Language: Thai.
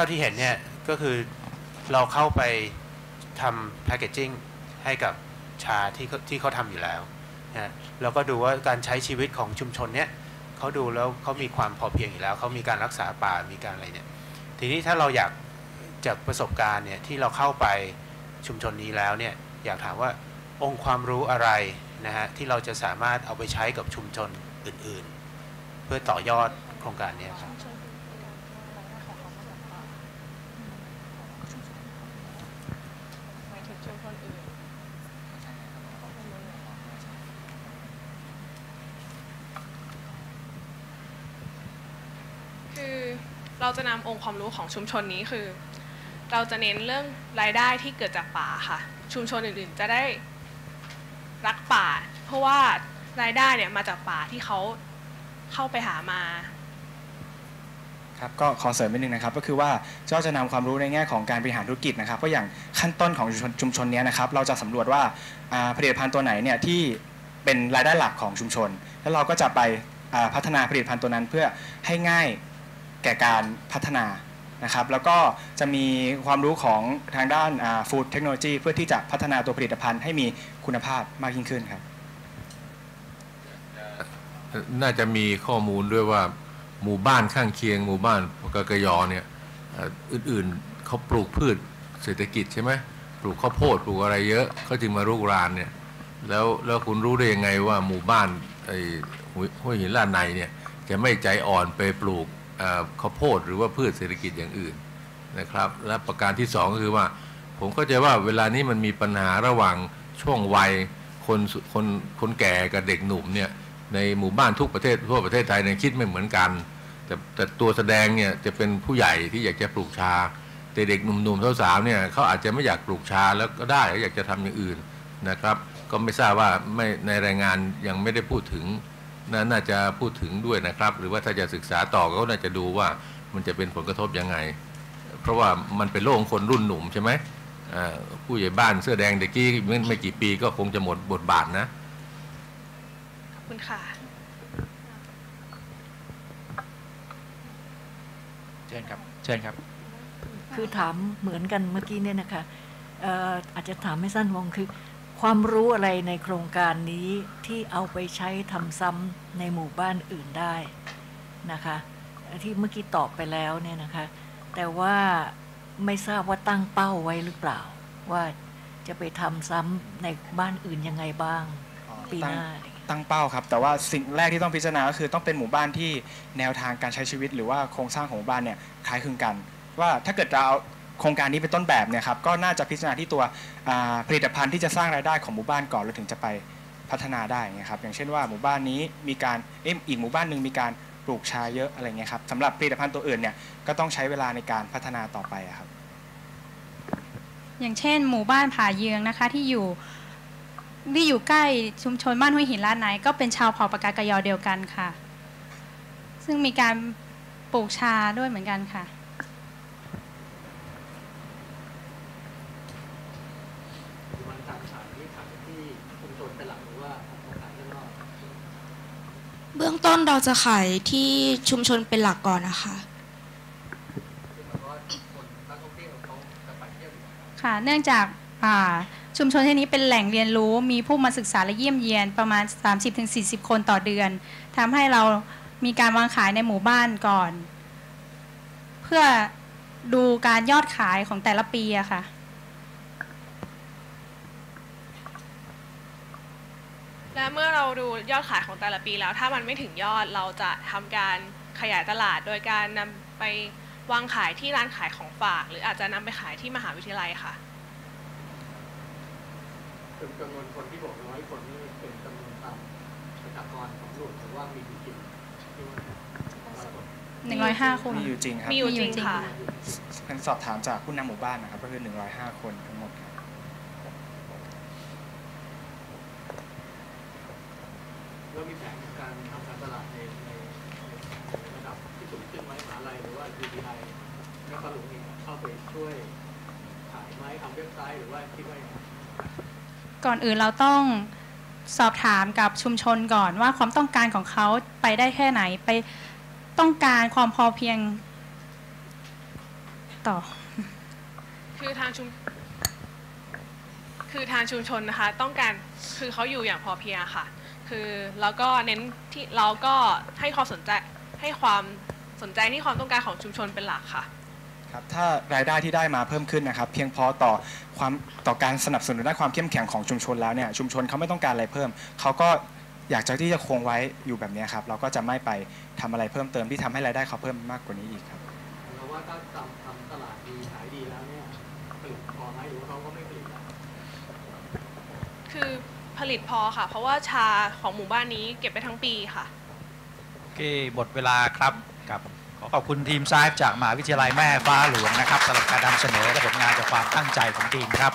ท่าที่เห็นเนี่ยก็คือเราเข้าไปทำแพ c เกจจิ้งให้กับชาที่ที่เขาทำอยู่แล้วนะเราก็ดูว่าการใช้ชีวิตของชุมชนเนี่ยเขาดูแล้วเขามีความพอเพียงอยู่แล้วเขามีการรักษาป่ามีการอะไรเนี่ยทีนี้ถ้าเราอยากจากประสบการณ์เนี่ยที่เราเข้าไปชุมชนนี้แล้วเนี่ยอยากถามว่าองค์ความรู้อะไรนะฮะที่เราจะสามารถเอาไปใช้กับชุมชนอื่น ๆ เพื่อต่อยอดโครงการเนี้ครับ คือ เราจะนำองค์ความรู้ของชุมชนนี้คือ เราจะเน้นเรื่องรายได้ที่เกิดจากป่าค่ะ ชุมชนอื่นๆจะได้รักป่า เพราะว่ารายได้เนี่ยมาจากป่าที่เขาเข้าไปหามาครับก็ขอเสริมนิดนึงนะครับก็คือว่าเจ้าจะนำความรู้ในแง่ของการบริหารธุรกิจนะครับก็อย่างขั้นต้นของชุมชนนี้นะครับเราจะสำรวจว่าผลิตภัณฑ์ตัวไหนเนี่ยที่เป็นรายได้หลักของชุมชน แล้วเราก็จะไปพัฒนาผลิตภัณฑ์ตัวนั้นเพื่อให้ง่าย แก่การพัฒนานะครับ แล้วก็จะมีความรู้ของทางด้านฟู้ดเทคโนโลยีเพื่อที่จะพัฒนาตัวผลิตภัณฑ์ให้มีคุณภาพมากยิ่งขึ้นครับ น่าจะมีข้อมูลด้วยว่าหมู่บ้านข้างเคียง หมู่บ้านกกยอเนี่ยอื่นๆเขาปลูกพืชเศรษฐกิจใช่ไหมปลูกข้าวโพดปลูกอะไรเยอะเขาจึงมารุกรานเนี่ยแล้วแล้วคุณรู้ได้ยังไงว่าหมู่บ้านไอ้ห้วยหินลาดในเนี่ยจะไม่ใจอ่อนไปปลูก ข้าวโพดหรือว่าพืชเศรษฐกิจอย่างอื่นนะครับและประการที่สองก็คือว่า ผมก็จะว่าเวลานี้มันมีปัญหาระหว่างช่วงวัยคนคนคนแก่กับเด็กหนุ่มเนี่ยในหมู่บ้านทุกประเทศทั่วประเทศไทยเนี่ยคิดไม่เหมือนกัน แต่แต่ตัวแสดงเนี่ยจะเป็นผู้ใหญ่ที่อยากจะปลูกชา แต่เด็กหนุ่มๆสาวๆเนี่ยเขาอาจจะไม่อยากปลูกชาแล้วก็ได้อยากจะทำอย่างอื่นนะครับ ก็ไม่ทราบว่าไม่ในรายงานยังไม่ได้พูดถึง นาน่าจะพูดถึงด้วยนะครับ หรือว่าถ้าจะศึกษาต่อก็น่าจะดูว่ามันจะเป็นผลกระทบยังไง เพราะว่ามันเป็นโลกของคนรุ่นหนุ่มใช่ไหมอ่าผู้ใหญ่บ้านเสื้อแดงเด็กกี้ไม่ไม่กี่ปีก็คงจะหมดบทบาทนะ ขอบคุณค่ะเชิญครับเชิญครับ คือถามเหมือนกันเมื่อกี้เนี่ยนะคะเอ่ออาจจะถามให้สั้นวงคือ ความรู้อะไรในโครงการนี้ที่เอาไปใช้ทำซ้ำในหมู่บ้านอื่นได้นะคะที่เมื่อกี้ตอบไปแล้วเนี่ยนะคะ แต่ว่าไม่ทราบว่าตั้งเป้าไว้หรือเปล่า ว่าจะไปทำซ้ำในบ้านอื่นยังไงบ้าง ปีหน้าอะไรอย่างเงี้ยตั้งเป้าครับ แต่ว่าสิ่งแรกที่ต้องพิจารณาก็คือต้องเป็นหมู่บ้านที่แนวทางการใช้ชีวิต หรือว่าโครงสร้างของหมู่บ้านเนี่ยคล้ายคลึงกัน ว่าถ้าเกิดเราเอา โครงการนี้เป็นต้นแบบเนี่ยครับก็น่าจะพิจารณาที่ตัวผลิตภัณฑ์ที่จะสร้างรายได้ของหมู่บ้านก่อนแล้วถึงจะไปพัฒนาได้เงี้ยครับอย่างเช่นว่าหมู่บ้านนี้มีการเอ๊ะอีกหมู่บ้านหนึ่งมีการปลูกชาเยอะอะไรเงี้ยครับสำหรับผลิตภัณฑ์ตัวอื่นเนี่ยก็ต้องใช้เวลาในการพัฒนาต่อไปอะครับ อย่างเช่น หมู่บ้านผาเยืองนะคะที่อยู่ที่อยู่ใกล้ชุมชนบ้านห้วยหินลาดไหน ก็เป็นชาวเผ่าปากากยอเดียวกันค่ะ ซึ่งมีการปลูกชาด้วยเหมือนกันค่ะ เบื้องต้นเราจะขายที่ชุมชนเป็นหลักก่อนนะคะ ค่ะ เนื่องจากชุมชนที่นี้เป็นแหล่งเรียนรู้มีผู้มาศึกษาและเยี่ยมเยียนประมาณ 30-40 คนต่อเดือนทำให้เรามีการวางขายในหมู่บ้านก่อน เพื่อดูการยอดขายของแต่ละปีอะค่ะ และเมื่อเราดูยอดขายของแต่ละปีแล้ว ถ้ามันไม่ถึงยอดเราจะทำการขยายตลาด โดยการนำไปวางขายที่ร้านขายของฝาก หรืออาจจะนำไปขายที่มหาวิทยาลัยค่ะเป็นจำนวนคนที่บอกน้อยคนนี่เป็นจำนวนต่ำประชากรสำรวจหรือว่ามีจริงๆที่ว่าน้อยคน105คนมีอยู่จริงครับมีอยู่จริงมีอยู่จริงค่ะเป็นสอบถามจากผู้นำหมู่บ้านนะครับก็คือ105คนทั้งหมดครับ แล้วมีแผนการทำการตลาดในในในระดับที่สูงขึ้นไหมมหาลัยหรือว่า UDI แม่ฟ้าหลวงเองเข้าไปช่วยขายไหมทำเว็บไซต์ หรือว่าคิดว่าก่อนอื่นเราต้องสอบถามกับชุมชนก่อนว่าความต้องการของเขาไปได้แค่ไหนไปต้องการความพอเพียงต่อ คือทางชุมคือทางชุมชนนะคะ ต้องการคือเขาอยู่อย่างพอเพียงค่ะ คือแล้วก็เน้นที่เราก็ให้ความสนใจให้ความสนใจที่ความต้องการของชุมชนเป็นหลักค่ะ ครับถ้ารายได้ที่ได้มาเพิ่มขึ้นนะครับ เพียงพอต่อความต่อการสนับสนุนด้านความเข้มแข็งของชุมชนแล้วเนี่ยชุมชนเขาไม่ต้องการอะไรเพิ่มเขาก็อยากจะที่จะคงไว้อยู่แบบนี้ครับเราก็จะไม่ไปทำอะไรเพิ่มเติมที่ทำให้รายได้เขาเพิ่มมากกว่านี้อีกครับเพราะว่าถ้าทำทำตลาดดีขายดีแล้วเนี่ยผลิตพอไหมหรือว่าเขาก็ไม่ผลิตแล้วคือผลิตพอค่ะ เพราะว่าชาของหมู่บ้านนี้เก็บไปทั้งปีค่ะโอเคหมดเวลาครับกับ ขอขอบคุณทีมไซายจากมหาวิทยาลัยแม่ฟ้าหลวงนะครับสำหรับการนำเสนอและผลงานจากความตั้งใจของทีมครับ